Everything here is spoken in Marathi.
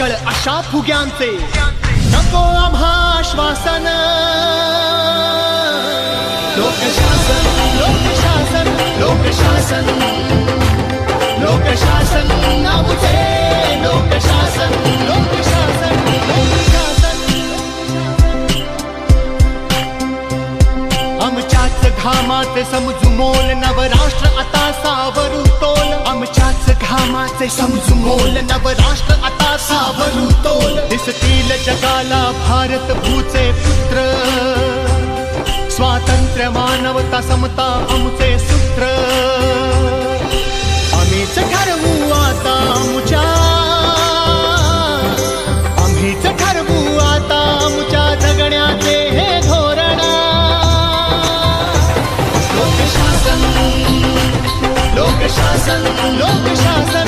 पुष्कळ अशा फुग्यांचे. नको आम्हा आश्वासन लोकशासन लोकशासन लोकशासन. लोकशासन नामुचे लोकशासन लोकशासन लोकशासन. आमच्याच घामात समजू मोल नवरा आमच्याच घामाचे समजू मोल नवराष्ट्र आता सावरू तोल दिसतील जगाला भारत भूचे पुत्र. स्वातंत्र्य मानवता समता आमचे सूत्र. आम्हीच ठरवू आता आमच्या. आम्हीच ठरवू आता आमच्या जगण्याचे हे धोरण. लोकशासन लोकशासन लोकशासन.